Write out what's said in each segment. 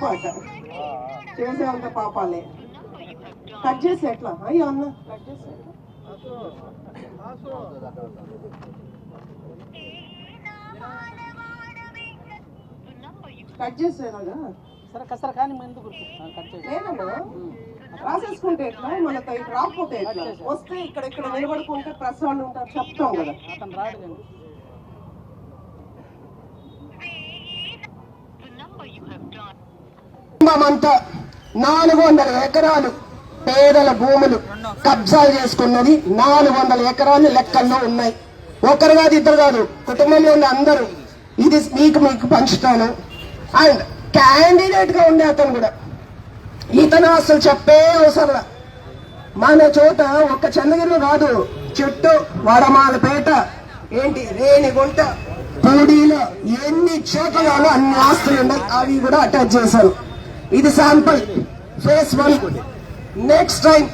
పొరపాట చేసేంత పాపాలే. కట్ చేసి ఎట్లా? అయ్యో అన్న. కట్ చేసి? కట్ చేసేలాగా సరే కసర కానీ ఎందుకు గుర్తు. కట్ చేసి రాసేసుకుంటే ఎట్లా? మన ఇటు రాకపోతే ఎట్లా? వస్తే ఇక్కడ ఇక్కడ నిలబడుకుంటే ప్రెస్ వాళ్ళు ఉంటారు చెప్తాం కదా. అతను రాడు కుటుంబం అంతా నాలుగు వందల ఎకరాలు పేదల భూములు కబ్జాలు చేసుకున్నది నాలుగు వందల ఎకరాలు లెక్కల్లో ఉన్నాయి. ఒకరు కాదు ఇద్దరు కాదు కుటుంబంలో ఉన్న అందరూ ఇది మీకు మీకు పంచుతాను. అండ్ క్యాండిడేట్గా ఉండే అతను కూడా. ఇతను అసలు చెప్పే అవసరం మన చోట ఒక్క చంద్రగిరి కాదు చుట్టూ వడమాలపేట ఏంటి రేణిగుంట పూడీలో ఎన్ని చోట్లలో అన్ని ఆస్తులు ఉన్నాయి అవి కూడా అటాచ్ చేశారు. ఇది sample. Phase one. Next time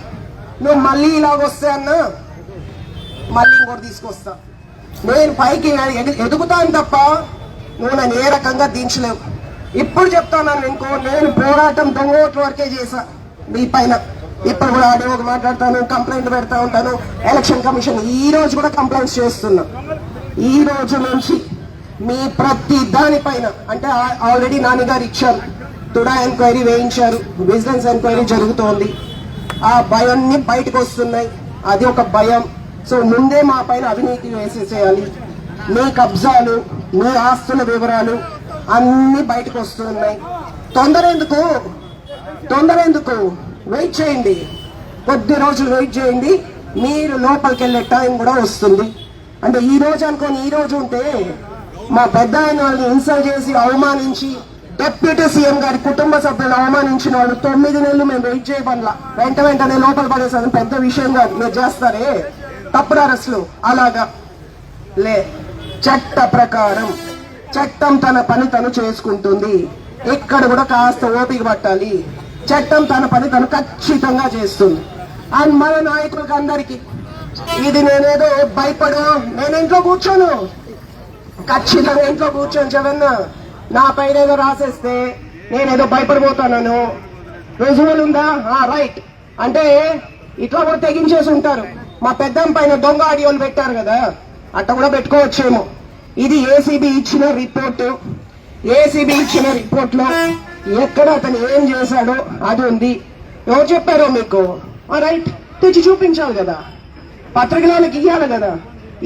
నువ్వు మళ్ళీ ఇలాగ వస్తే అన్నా మళ్ళీ ఇంకోటి తీసుకొస్తా. నేను పైకి ఎదు- ఎదుగుతాను తప్ప నువ్వు నన్ను ఏ రకంగా దించలేవు. ఇప్పుడు చెప్తాను ఇంకో నేను పోరాటం దొంగోట్ల వరకే చేశా మీ పైన. ఇప్పుడు కూడా ఆడియో మాట్లాడతాను కంప్లైంట్ పెడతా ఉంటాను. ఎలక్షన్ కమిషన్ ఈ రోజు కూడా కంప్లైంట్స్ చేస్తున్నా. ఈ రోజు నుంచి మీ ప్రతి దానిపైన అంటే ఆల్రెడీ నాన్నగారు ఇచ్చారు. తుడా ఎంక్వైరీ వేయించారు. బిజినెస్ ఎంక్వైరీ జరుగుతోంది. ఆ భయాన్ని బయటకు వస్తున్నాయి. అది ఒక భయం. సో ముందే మా పైన అవినీతి వేసేసేయాలి. మీ కబ్జాలు మీ ఆస్తుల వివరాలు అన్ని బయటకు వస్తున్నాయి. తొందర ఎందుకు తొందర ఎందుకు వెయిట్ చేయండి. కొద్ది రోజులు వెయిట్ చేయండి. మీరు లోపలికి వెళ్ళే టైం కూడా వస్తుంది. అంటే ఈ రోజు అనుకోని ఈ రోజు ఉంటే మా పెద్ద ఆయన వాళ్ళని ఇన్సల్ట్ చేసి అవమానించి డిప్యూటీ సీఎం గారి కుటుంబ సభ్యులు అవమానించిన వాళ్ళు తొమ్మిది నెలలు మేము వెయిట్ చేయబడలా. వెంట వెంటనే లోపల పడేసాను పెద్ద విషయం కాదు. మీరు చేస్తారే? తప్పుడు అరెస్టులు. అలాగా. లే. చట్ట ప్రకారం. చట్టం తన పని తను చేసుకుంటుంది. ఇక్కడ కూడా కాస్త ఓపిక పట్టాలి. చట్టం తన పని తను ఖచ్చితంగా చేస్తుంది. అండ్ మన నాయకులకు అందరికి ఇది నేనేదో భయపడు నేను ఇంట్లో కూర్చోను. ఖచ్చితంగా ఇంట్లో కూర్చోను చదవన్నా నా పైన ఏదో రాసేస్తే నేనేదో భయపడిపోతాను రుజువులు ఉందా? రైట్ అంటే ఇట్లా కూడా తెగించేసి ఉంటారు. మా పెద్దం పైన దొంగ ఆడియోలు పెట్టారు కదా అట్ట కూడా పెట్టుకోవచ్చేమో. ఇది ఏసీబీ ఇచ్చిన రిపోర్టు ఏసీబీ ఇచ్చిన రిపోర్ట్లో ఎక్కడ అతను ఏం చేశాడో అది ఉంది. ఎవరు చెప్పారో మీకు? రైట్ తెచ్చి చూపించాలి కదా. పత్రికలకు ఇయ్యాలి కదా.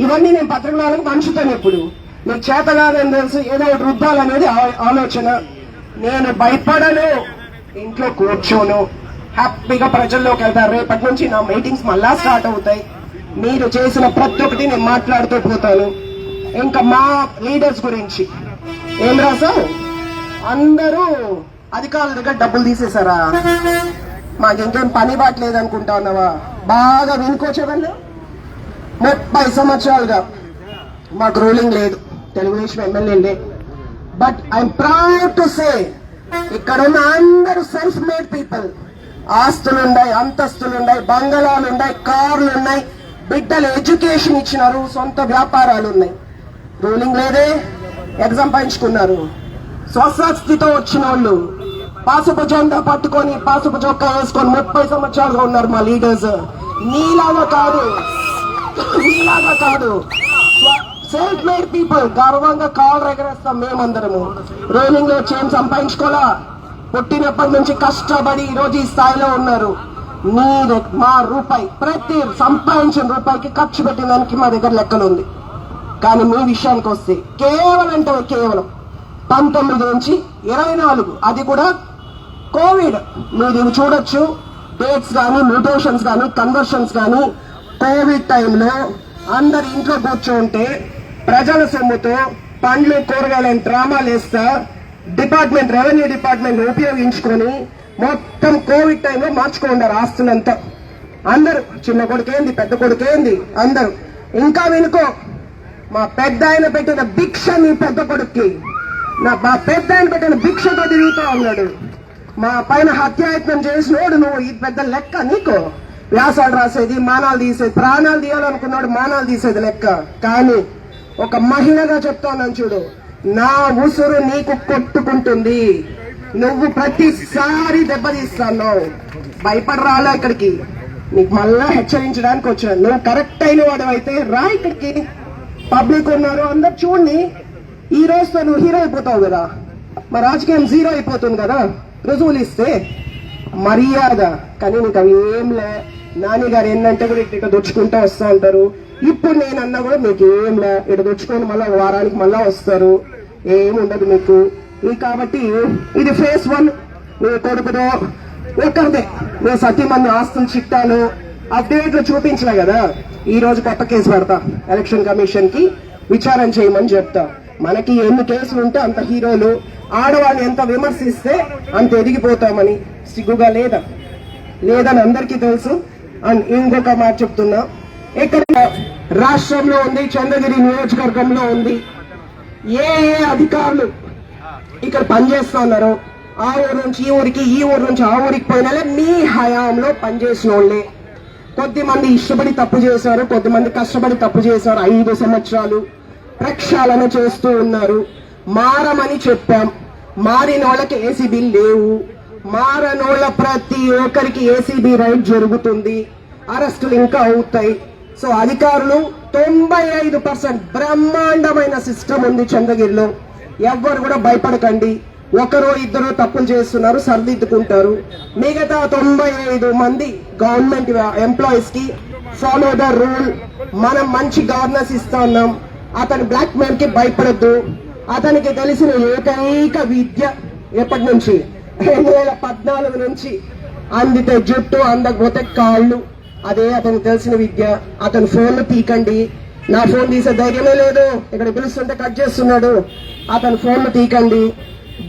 ఇవన్నీ నేను పత్రికలకు పంచుతాను ఎప్పుడు. మీకు చేత కాదని తెలుసు ఏదో ఒకటి రుద్దాలనేది ఆలోచన. నేను భయపడను ఇంట్లో కూర్చోను. హ్యాపీగా ప్రజల్లోకి వెళ్తాను రేపటి నుంచి నా మీటింగ్స్ మళ్ళా స్టార్ట్ అవుతాయి. మీరు చేసిన ప్రతి ఒక్కటి నేను మాట్లాడుతూ పోతాను. ఇంకా మా లీడర్స్ గురించి. ఏం రాసావు అందరూ అధికారుల దగ్గర డబ్బులు తీసేశారా? మాకు ఇంకేం పని బాట్లేదు అనుకుంటా ఉన్నావా? బాగా వినుకోచేవాళ్ళు ముప్పై సంవత్సరాలుగా మాకు రూలింగ్ లేదు. Telugu Desam ఎమ్మెల్యేలే but I'm proud to say ఇక్కడ ఉన్న అందరూ సెల్ఫ్ మేడ్ పీపుల్ ఆస్తులు ఉన్నాయి అంతస్తులు ఉన్నాయి బంగళాలు ఉన్నాయి కార్లు ఉన్నాయి. బిడ్డలు ఎడ్యుకేషన్ ఇచ్చినారు సొంత వ్యాపారాలు ఉన్నాయి. రూలింగ్ లేదే ఎగ్జామ్ పంచుకున్నారు. స్వస్థితితో వచ్చిన వాళ్ళు. పాసుపు జెండా పట్టుకొని పాసుపు చొక్కా వేసుకొని ముప్పై సంవత్సరాలుగా ఉన్నారు మా లీడర్స్ నీలాగా కాదు నీలాగా కాదు. సెల్ఫ్ మేడ్ పీపుల్ గర్వంగా కాల్ ఎగరేస్తాం మేమందరము. రోలింగ్లో చేయం సంపాదించుకోవాలా? పుట్టినప్పటి నుంచి కష్టపడి ఈ రోజు ఈ స్థాయిలో ఉన్నారు. మీ మా రూపాయి ప్రతి సంపాదించిన రూపాయికి ఖర్చు పెట్టిన దానికి మా దగ్గర లెక్కలు ఉంది కానీ మీ విషయానికి వస్తే కేవలం అంటే కేవలం పంతొమ్మిది నుంచి ఇరవై నాలుగు అది కూడా కోవిడ్. మీరు ఇవి చూడొచ్చు. డేట్స్ కానీ మ్యూటేషన్స్ కానీ కన్వర్షన్స్ కానీ కోవిడ్ టైంలో అందరి ఇంట్లో కూర్చుంటే ప్రజల సొమ్ముతో పండ్లు కూరగాయలను డ్రామాలు వేస్తా డిపార్ట్మెంట్ రెవెన్యూ డిపార్ట్మెంట్ ఉపయోగించుకొని మొత్తం కోవిడ్ టైంలో మార్చుకోండారు ఆస్తులంతా అందరూ చిన్న కొడుకేంది పెద్ద కొడుకేంది అందరు. ఇంకా వెనుకో మా పెద్ద ఆయన పెట్టిన భిక్ష నీ పెద్ద కొడుక్కి. నా మా పెద్ద ఆయన పెట్టిన భిక్షతో తిరుగుతూ ఉన్నాడు. మా పైన హత్యాయత్నం చేసినోడు నువ్వు ఈ పెద్ద లెక్క నీకు. వ్యాసాలు రాసేది మానాలు తీసేది ప్రాణాలు తీయాలనుకున్నాడు మానాలు తీసేది లెక్క. కానీ ఒక మహిళగా చెప్తాను చూడు. నా ఉసురు నీకు కొట్టుకుంటుంది. నువ్వు ప్రతిసారి దెబ్బతీస్తాను భయపడరాలా ఇక్కడికి? నీకు మళ్ళా హెచ్చరించడానికి వచ్చాను నువ్వు కరెక్ట్ అయిన వాడు అయితే రా ఇక్కడికి. పబ్లిక్ ఉన్నారు అందరు చూడండి. ఈ రోజుతో నువ్వు హీరో అయిపోతావు కదా. మా రాజకీయం జీరో అయిపోతుంది కదా. రుజువులు ఇస్తే మర్యాద. కానీ నీకు అవి ఏం లే. నాని గారు ఏంటంటే కూడా ఇక్కడ దొచ్చుకుంటూ వస్తూ ఉంటారు ఇప్పుడు నేను అన్నా కూడా మీకు ఏం లే ఇటు మళ్ళీ వారానికి మళ్ళా వస్తారు. ఏం ఉండదు మీకు. ఇది కాబట్టి ఇది ఫేస్ వన్ మీ కొడుకుతో ఒక్కరిదే. మీ సత్యమంది ఆస్తుల చిట్టాలు అప్డేట్లు చూపించిన కదా ఈ రోజు కొత్త కేసు పెడతా ఎలక్షన్ కమిషన్కి విచారణ చేయమని చెప్తా. మనకి ఎన్ని కేసులు ఉంటే అంత హీరోలు ఆడవాళ్ళు ఎంత విమర్శిస్తే అంత ఎదిగిపోతామని. సిగ్గుగా లేదా? లేదని అందరికీ తెలుసు. అండ్ ఇంకొక మాట చెప్తున్నా. ఇక్కడ రాష్ట్రంలో ఉంది చంద్రగిరి నియోజకవర్గంలో ఉంది ఏ ఏ అధికారులు ఇక్కడ పనిచేస్తా ఉన్నారో ఆ ఊరు నుంచి ఈ ఊరికి ఈ ఊరు నుంచి ఆ ఊరికి పోయినా మీ హయాంలో పనిచేసిన వాళ్ళే. కొద్ది మంది ఇష్టపడి తప్పు చేశారు కొద్దిమంది కష్టపడి తప్పు చేశారు ఐదు సంవత్సరాలు ప్రక్షాళన చేస్తూ ఉన్నారు. మారమని చెప్పాం. మారిన వాళ్ళకి ఏసీబీ లేవు. మారనోళ్ళ ప్రతి ఒక్కరికి ఏసీబీ రైడ్ జరుగుతుంది. అరెస్టులు ఇంకా అవుతాయి. సో అధికారులు తొంభై ఐదు పర్సెంట్ బ్రహ్మాండమైన సిస్టమ్ ఉంది చంద్రగిరిలో ఎవ్వరు కూడా భయపడకండి. ఒకరో ఇద్దరు తప్పులు చేస్తున్నారు సరిదిద్దుకుంటారు. మిగతా తొంభై ఐదు మంది గవర్నమెంట్ ఎంప్లాయీస్కి ఫాలో ద రూల్ మనం మంచి గవర్నెన్స్ ఇస్తా ఉన్నాం. అతను బ్లాక్ మెయిల్కి భయపడద్దు. అతనికి తెలిసిన ఏకైక విద్య ఎప్పటి నుంచి? రెండు వేల పద్నాలుగు నుంచి. అందితే జుట్టు అందకపోతే కాళ్ళు. అదే అతనికి తెలిసిన విద్య. అతని ఫోన్లు తీకండి నా ఫోన్ తీసే ధైర్యమే లేదు. ఇక్కడ పిలుస్తుంటే కట్ చేస్తున్నాడు. అతను ఫోన్లు తీకండి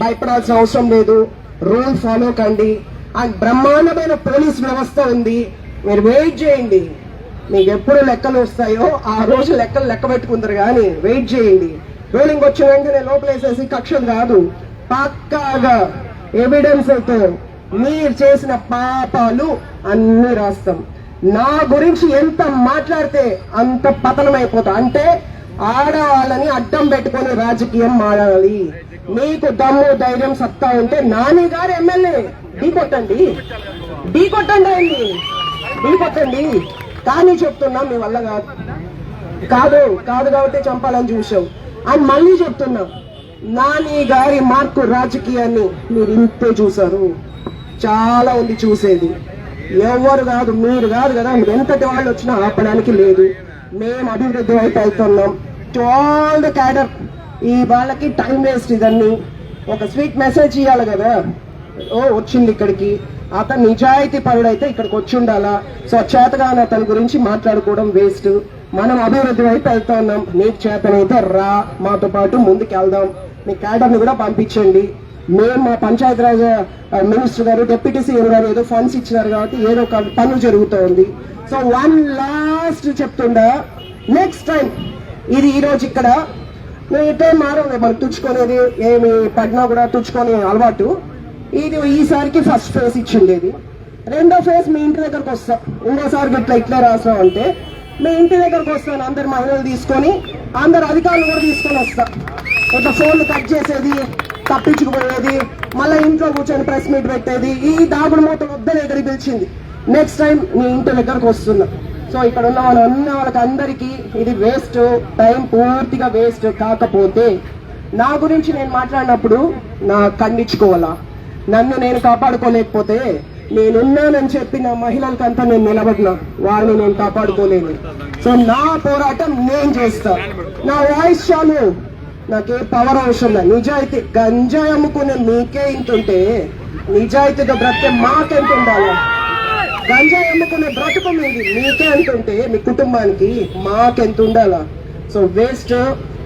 భయపడాల్సిన అవసరం లేదు. రూల్ ఫాలో కండి. అండ్ బ్రహ్మాండమైన పోలీస్ వ్యవస్థ ఉంది. మీరు వెయిట్ చేయండి. మీకు ఎప్పుడు లెక్కలు వస్తాయో ఆ రోజు లెక్కలు లెక్క పెట్టుకుంటారు కానీ వెయిట్ చేయండి. రోలింగ్ వచ్చిన వెంటనే లోపలేసేసి కక్షలు కాదు పక్కాగా ఎవిడెన్స్తో మీరు చేసిన పాపాలు అన్ని రాస్తాం. నా గురించి ఎంత మాట్లాడితే అంత పతనమైపోతా. అంటే ఆడవాళ్ళని అడ్డం పెట్టుకొని రాజకీయం మాడాలి మీకు దమ్ము ధైర్యం సత్తా ఉంటే నాని గారు ఎమ్మెల్యే. ఢీ కొట్టండి. ఢీ కొట్టండి ఆయన్ని. ఢీ కొట్టండి. కానీ చెప్తున్నా మీ వల్ల కాదు. కాదు కాదు కాబట్టి చంపాలని చూసావు అని మళ్ళీ చెప్తున్నా. నాని గారి మార్కు రాజకీయాన్ని మీరు ఇంతే చూసారు చాలా ఉంది చూసేది. ఎవరు కాదు మీరు కాదు కదా ఎంతటి వాళ్ళు వచ్చినా ఆపడానికి లేదు. మేము అభివృద్ధి వైపు వెళ్తున్నాం. టు ఆల్ ద క్యాడర్ ఈ వాళ్ళకి టైం వేస్ట్ ఇదన్నీ. ఒక స్వీట్ మెసేజ్ ఇవ్వాలి కదా. ఓ వచ్చింది ఇక్కడికి. అతను నిజాయితీ పరుడైతే ఇక్కడికి వచ్చి ఉండాలా? సో అతని గురించి మాట్లాడుకోవడం వేస్ట్ మనం అభివృద్ధి వైపు వెళ్తా ఉన్నాం. నీకు చేతనైతే రా. మాతో పాటు ముందుకు వెళ్దాం మీ క్యాడర్ని కూడా పంపించండి. మేము మా పంచాయతీరాజ్ మినిస్టర్ గారు డిప్యూటీ సీఎం గారు ఏదో ఫండ్స్ ఇచ్చినారు కాబట్టి ఏదో ఒక పనులు జరుగుతోంది. సో వన్ లాస్ట్ చెప్తుండా నెక్స్ట్ టైం ఇది ఈ రోజు ఇక్కడ. నువ్వు ఇటే మారవు మనం తుచ్చుకునేది ఏమి పడినా కూడా తుచ్చుకొని అలవాటు. ఇది ఈసారికి ఫస్ట్ ఫేస్ ఇచ్చిండేది. రెండో ఫేస్ మీ ఇంటి దగ్గరకు వస్తా. ఇంకోసారి ఇట్లా ఇట్లా రాసాం అంటే మీ ఇంటి దగ్గరకు వస్తాను అందరు మహిళలు తీసుకొని అందరు అధికారులు కూడా తీసుకొని వస్తా. ఒక ఫోన్లు కట్ చేసేది తప్పించుకుపోయేది మళ్ళీ ఇంట్లో కూర్చొని ప్రెస్ మీట్ పెట్టేది. ఈ దాగుడు మూత వద్ద దగ్గరికి పిలిచింది. నెక్స్ట్ టైం నీ ఇంటి దగ్గరకు వస్తున్నా. సో ఇక్కడ ఉన్న వాళ్ళ ఉన్న వాళ్ళకి అందరికీ ఇది వేస్ట్ టైం పూర్తిగా వేస్ట్ కాకపోతే నా గురించి నేను మాట్లాడినప్పుడు నా ఖండించుకోవాలా నన్ను నేను కాపాడుకోలేకపోతే నేనున్నానని చెప్పి నా మహిళలకంతా నేను నిలబడినా. వాళ్ళని నేను కాపాడుకోలేను. సో నా పోరాటం నేను చేస్తా. నా వాయిస్ చాలు. నాకే పవర్ అవసరం లేదు. నిజాయితీ గంజాయి అమ్ముకునే మీకే ఇంత ఉంటే నిజాయితీగా బ్రతికే మాకెంత ఉండాలి? గంజాయి అమ్ముకునే బ్రతుకు మీది మీకే ఎంత ఉంటే మీ కుటుంబానికి మాకెంత ఉండాలా? సో వేస్ట్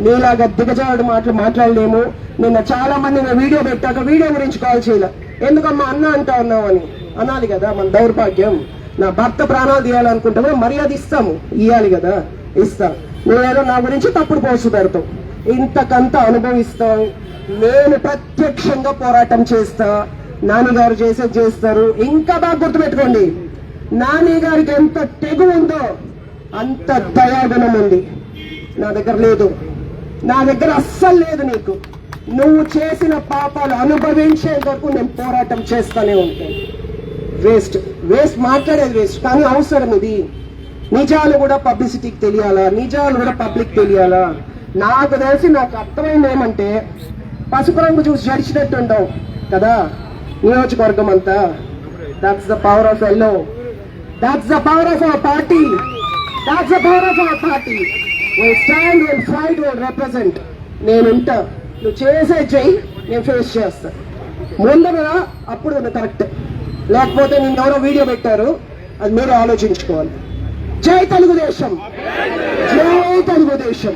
మీలాగా దిగజాడు మాటలు మాట్లాడలేము. నిన్న చాలా మంది నేను వీడియో పెట్టాక వీడియో గురించి కాల్ చేయలే. ఎందుకమ్మా అన్న అంటా ఉన్నావు అని? అనాలి కదా మన దౌర్భాగ్యం. నా భర్త ప్రాణాలు తీయాలనుకుంటే కూడా మర్యాద ఇస్తాము. ఇవ్వాలి కదా ఇస్తా. నువ్వేదో నా గురించి తప్పుడు పోస్ట్ పెడతావు. ఇంతకంత అనుభవిస్తాం. నేను ప్రత్యక్షంగా పోరాటం చేస్తా. నాన్నగారు చేసేది చేస్తారు. ఇంకా బాగా గుర్తుపెట్టుకోండి. నాని గారికి ఎంత తెగు ఉందో అంత దయాగుణం ఉంది. నా దగ్గర లేదు. నా దగ్గర అస్సలు లేదు నీకు. నువ్వు చేసిన పాపాలు అనుభవించే వరకు నేను పోరాటం చేస్తూనే ఉంటాను. వేస్ట్. వేస్ట్ మాట్లాడేది వేస్ట్. కానీ అవసరం ఇది. నిజాలు కూడా పబ్లిసిటీకి తెలియాలా? నిజాలు కూడా పబ్లిక్ తెలియాలా? నాకు తెలిసి నాకు అర్థమైంది ఏమంటే పసుపు రంగు చూసి జడిచినట్టు ఉండవు కదా? నియోజకవర్గం అంతా. That's the power of yellow that's the power of our party that's the power of our party will stand will fight will represent నేను ఉంటా నువ్వు చేసే చెయ్యి నేను ఫేస్ చేస్తా. ముందుగా అప్పుడు కరెక్ట్ లేకపోతే నేను ఎవరో వీడియో పెట్టారు అది మీరు ఆలోచించుకోవాలి. జై తెలుగుదేశం. జై తెలుగుదేశం.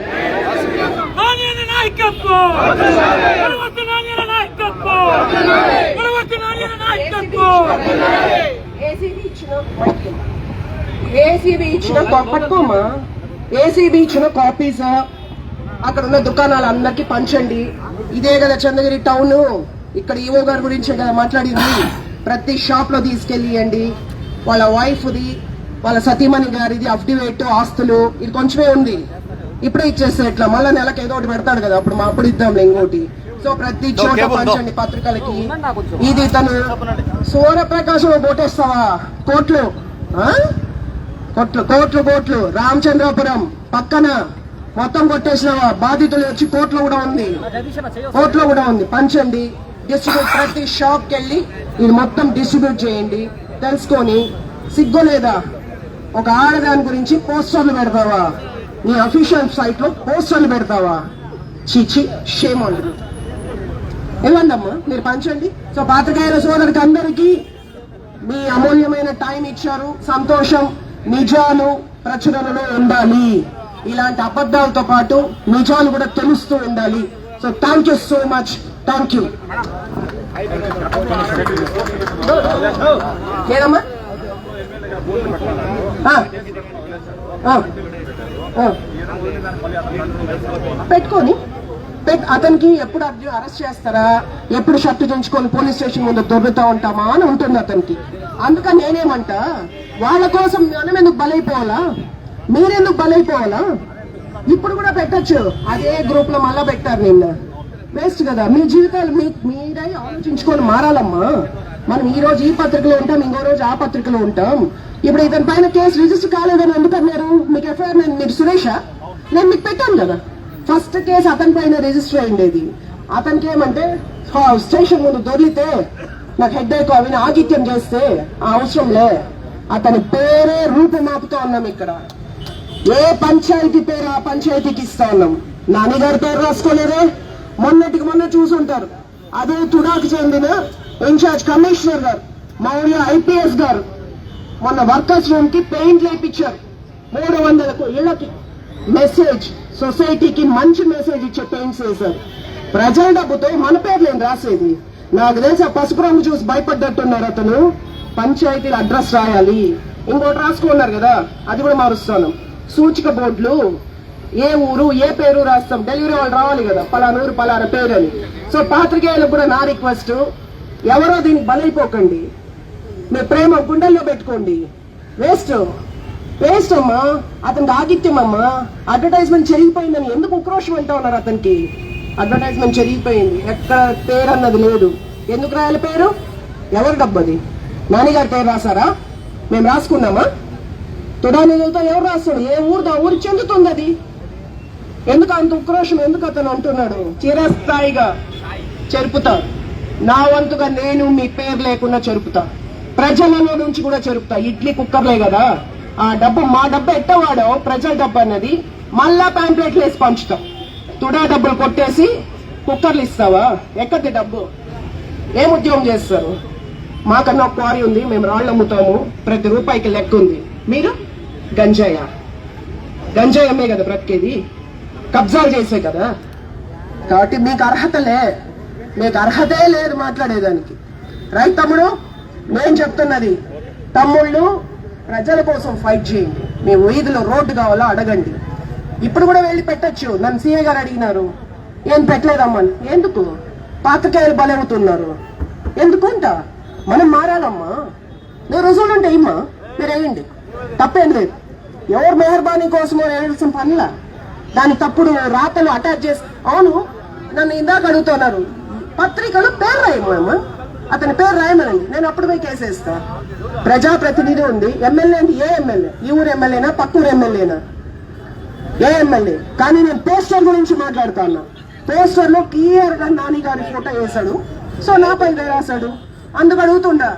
ఏసీబీ ఇచ్చిన ఏసీబీ ఇచ్చిన పట్టుకోమా ఏసీబీ ఇచ్చిన కాపీస్? అక్కడ ఉన్న దుకాణాలు అందరికి పంచండి. ఇదే కదా చంద్రగిరి టౌన్. ఇక్కడ ఈవో గారి గురించే కదా మాట్లాడింది. ప్రతి షాప్లో తీసుకెళ్ళియండి. వాళ్ళ వైఫ్ ది వాళ్ళ సతీమణి గారిది అఫ్డివేట్ ఆస్తులు ఇది కొంచెమే ఉంది. ఇప్పుడే ఇచ్చేస్తే ఎట్లా? మళ్ళీ నెలకి ఏదో ఒకటి పెడతాడు కదా అప్పుడు మా అప్పుడు ఇద్దాంలే ఇంకోటి సో ప్రతి చోట పంచండి పత్రికలకి. ఇది తను సూర్యప్రకాశం ఓటేస్తావా కోట్లు? కోట్లు కోట్లు కోట్లు. రామచంద్రాపురం పక్కన మొత్తం కొట్టేసినావా? బాధితులు వచ్చి కోట్లు కూడా ఉంది. కోట్లో కూడా ఉంది. పంచండి. డిస్ట్రిబ్యూట్ ప్రతి షాప్ వెళ్ళి ఇది మొత్తం డిస్ట్రిబ్యూట్ చేయండి. తెలుసుకొని సిగ్గు లేదా ఒక ఆడదాని గురించి పోస్టర్లు పెడతావా? నీ అఫీషియల్ సైట్లో పోస్టర్లు పెడతావా? చీచి షేమ్ అండి ఇవ్వండమ్మా మీరు పంచండి. సో పాత్రికేయుల సోదరికి అందరికీ మీ అమూల్యమైన టైం ఇచ్చారు. సంతోషం నిజాలు ప్రచురణలో ఉండాలి. ఇలాంటి అబద్ధాలతో పాటు నిజాలు కూడా తెలుస్తూ ఉండాలి. So thank you so much thank you ఏదమ్మా ఆ. ఆ. ఆ. పెట్టుకొని. పెట్ అతనికి ఎప్పుడు అర్జు అరెస్ట్ చేస్తారా? ఎప్పుడు షర్టు దించుకొని పోలీస్ స్టేషన్ ముందు దొరుకుతా ఉంటామా అని ఉంటుంది అతనికి. అందుకని నేనేమంట వాళ్ళ కోసం మనం ఎందుకు బలైపోవాలా? మీరెందుకు బలైపోవాలా? ఇప్పుడు కూడా పెట్టచ్చు. అదే గ్రూప్లో మళ్ళా పెట్టారు నిన్న. వేస్ట్ కదా. మీ జీవితాలు మీ మీరై ఆలోచించుకొని మారాలమ్మా. మనం ఈ రోజు ఈ పత్రికలో ఉంటాం ఇంకో రోజు ఆ పత్రికలో ఉంటాం. ఇప్పుడు ఇతని పైన కేసు రిజిస్టర్ కాలేదని ఎందుకు అన్నారు? మీకు ఎఫ్ఐఆర్ నేను మీరు సురేషా నేను మీకు పెట్టాను కదా. ఫస్ట్ కేసు అతని పైన రిజిస్టర్ అయిండేది. అతనికి ఏమంటే "హా, స్టేషన్ ముందు దొరికితే నాకు హెడ్ ఏక్ అవి ఆగిత్యం చేస్తే ఆ అవసరంలే అతని పేరే రూపుమాపుతో ఉన్నాం ఇక్కడ. ఏ పంచాయతీ పేరు ఆ పంచాయతీకి ఇస్తా ఉన్నాం. నాన్నగారి పేరు రాసుకోలేదే? మొన్నటికి మొన్న చూసుంటారు. అదే తుడాకు చెందిన ఇన్ఛార్జ్ కమిషనర్ గారు మౌర్య ఐపీఎస్ గారు. మొన్న వర్కర్స్ రూమ్కి పెయింట్ లేపించారు మూడు వందలకు ఇళ్ళకి మెసేజ్ సొసైటీకి మంచి మెసేజ్ ఇచ్చే పెయింట్స్ వేశారు ప్రజల డబ్బుతో మన పేర్లేం రాసేది? నాకు తెలిసి ఆ పసుపు రంగు చూసి భయపడ్డట్టున్నారు అతను. పంచాయతీల అడ్రస్ రాయాలి. ఇంకోటి రాసుకున్నారు కదా అది కూడా మారుస్తాను. సూచిక బోర్డులు ఏ ఊరు ఏ పేరు రాస్తాం. డెలివరీ వాళ్ళు రావాలి కదా పలానా ఊరు పలానా పేరు అని. సో పాత్రికేయులకు కూడా నా రిక్వెస్ట్ ఎవరో దీనికి బలైపోకండి. మీ ప్రేమ గుండెల్లో పెట్టుకోండి. వేస్ట్ వేస్ట్ అమ్మా. అతనికి ఆగిత్యం అమ్మా. అడ్వర్టైజ్మెంట్ చెరిగిపోయిందని ఎందుకు ఉక్రోషం అంటా ఉన్నారు అతనికి? అడ్వర్టైజ్మెంట్ చెరిగిపోయింది. ఎక్కడ పేరు అన్నది లేదు. ఎందుకు రాయాలి పేరు? ఎవరు డబ్బది? నాన్నగారి పేరు రాసారా మేము రాసుకున్నామా? తుడా నిధులతో ఎవరు రాస్తాడు? ఏ ఊరు ఆ ఊరు చెందుతుంది అది. ఎందుకు అంత ఉక్రోషం? ఎందుకు అతను అంటున్నాడు? చిరస్థాయిగా చెరుపుతా నా వంతుగా నేను మీ పేరు లేకుండా చెరుపుతా ప్రజలలో నుంచి కూడా చెరుపుతా ఇడ్లీ కుక్కర్లే కదా. ఆ డబ్బు మా డబ్బు ఎట్టవాడో ప్రజల డబ్బు అన్నది మళ్ళా ప్యాంప్లెట్లు వేసి పంచుతాం. తుడా డబ్బులు కొట్టేసి కుక్కర్లు ఇస్తావా? ఎక్కడి డబ్బు? ఏం ఉద్యోగం చేస్తారు? మాకన్నా ఒక క్వారీ ఉంది మేము రాళ్ళు అమ్ముతాము. ప్రతి రూపాయికి లెక్క ఉంది. మీరు? గంజాయ? గంజాయి అమ్మే కదా బ్రతికేది. కబ్జాలు చేసే కదా. కాబట్టి మీకు అర్హతలే మీకు అర్హతే లేదు మాట్లాడేదానికి. రైతమ్ముడు తమ్ముడు నేను చెప్తున్నది తమ్ముళ్ళు ప్రజల కోసం ఫైట్ చేయండి. మీ వీధిలో రోడ్డు కావాలో అడగండి. ఇప్పుడు కూడా వెళ్ళి పెట్టొచ్చు. నన్ను సీఏ గారు అడిగినారు. ఏం పెట్టలేదమ్మని ఎందుకు? పాతకాయలు బలవుతున్నారు ఎందుకుంట మనం మారాలమ్మా. నువ్వు రుజువులు ఉంటే ఇమ్మా. మీరు వేయండి తప్పేం లేదు. ఎవరు మెహర్బానీ కోసం వేయాల్సిన పనిలా? దాని తప్పుడు రాతలు అటాచ్ చేసి అవును నన్ను ఇందాక అడుగుతున్నారు. పత్రికలు పేరు అమ్మా. అతని పేరు రాయమనండి. నేను అప్పుడు పోయి కేసేస్తా ప్రజాప్రతినిధి ఉంది. ఎమ్మెల్యే అండి ఏ ఎమ్మెల్యే? ఈ ఊరు ఎమ్మెల్యేనా? పక్కూరు ఎమ్మెల్యేనా? ఏ ఎమ్మెల్యే? కానీ నేను పోస్టర్ గురించి మాట్లాడుతాను పోస్టర్లో క్లియర్గా నాని గారి ఫోటో వేశాడు. సో నా పై అందుకు అడుగుతుండా?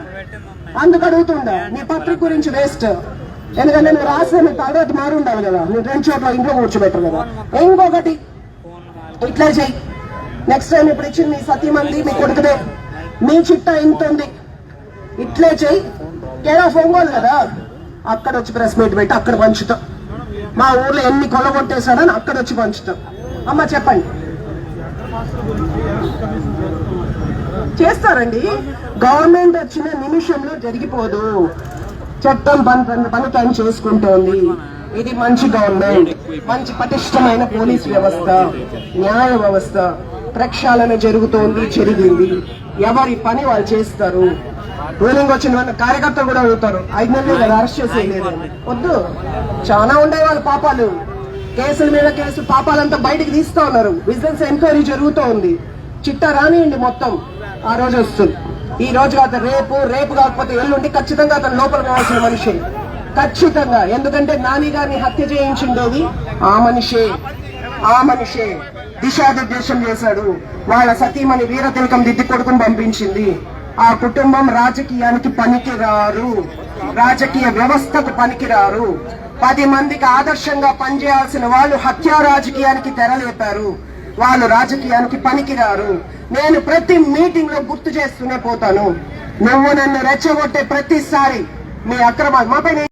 అందుకు అడుగుతుండా? నీ పత్రిక గురించి వేస్ట్. ఎందుకంటే నువ్వు రాస్తే నీ తర్వాత మారు ఉండాలి కదా. నువ్వు రెండు చోట్ల ఇంట్లో కూర్చోబెట్టరు కదా. ఇంకొకటి ఇట్లా చెయ్యి. నెక్స్ట్ టైం ఇప్పుడు ఇచ్చింది నీ సతీమంది మీ కొడుకుదే. మీ చిట్టా ఇంత ఉంది ఇట్లే చెయ్యి. ఫోన్ ఒంగోలు కదా. అక్కడ వచ్చి ప్రెస్ మీట్ పెట్టి అక్కడ పంచుతాం. మా ఊర్లో ఎన్ని కొలగొట్టేశాడని అక్కడ వచ్చి పంచుతాం. అమ్మ చెప్పండి. చేస్తారండి. గవర్నమెంట్ వచ్చిన నిమిషంలో జరిగిపోదు. చట్టం పని పని- పని టైం చేసుకుంటోంది ఇది మంచి గవర్నమెంట్. మంచి పటిష్టమైన పోలీస్ వ్యవస్థ న్యాయ వ్యవస్థ. ప్రక్షాళన జరుగుతోంది జరిగింది. ఎవరి పని వాళ్ళు చేస్తారు? రూలింగ్ వచ్చిన వాళ్ళ కార్యకర్తలు కూడా అడుగుతారు. ఐదు నెలలు కదా అరెస్ట్ చేసేయలేదు వద్దు. చాలా ఉండే వాళ్ళ పాపాలు. కేసుల మీద కేసు పాపాలంతా బయటికి తీస్తా ఉన్నారు. విజిలెన్స్ ఎంక్వైరీ జరుగుతూ ఉంది. చిట్టా రానియండి మొత్తం. ఆ రోజు వస్తుంది. ఈ రోజు కాదు రేపు రేపు కాకపోతే ఎల్లుండి ఖచ్చితంగా అతను లోపల కావాల్సిన మనిషి. ఖచ్చితంగా. ఎందుకంటే నాని గారిని హత్య చేయించిండేది ఆ మనిషే. ఆ మనిషే. దిశానిర్దేశం చేశాడు. వాళ్ళ సతీమణి వీర తిలకం దిద్ది కొడుకుని పంపించింది. ఆ కుటుంబం రాజకీయానికి పనికిరారు. రాజకీయ వ్యవస్థకు పనికిరారు. పది మందికి ఆదర్శంగా పనిచేయాల్సిన వాళ్ళు హత్యా రాజకీయానికి తెరలేపారు. వాళ్ళు రాజకీయానికి పనికిరారు. నేను ప్రతి మీటింగ్లో గుర్తు చేస్తూనే పోతాను. నువ్వు నన్ను రెచ్చగొట్టే ప్రతిసారి మీ అక్రమ మాపై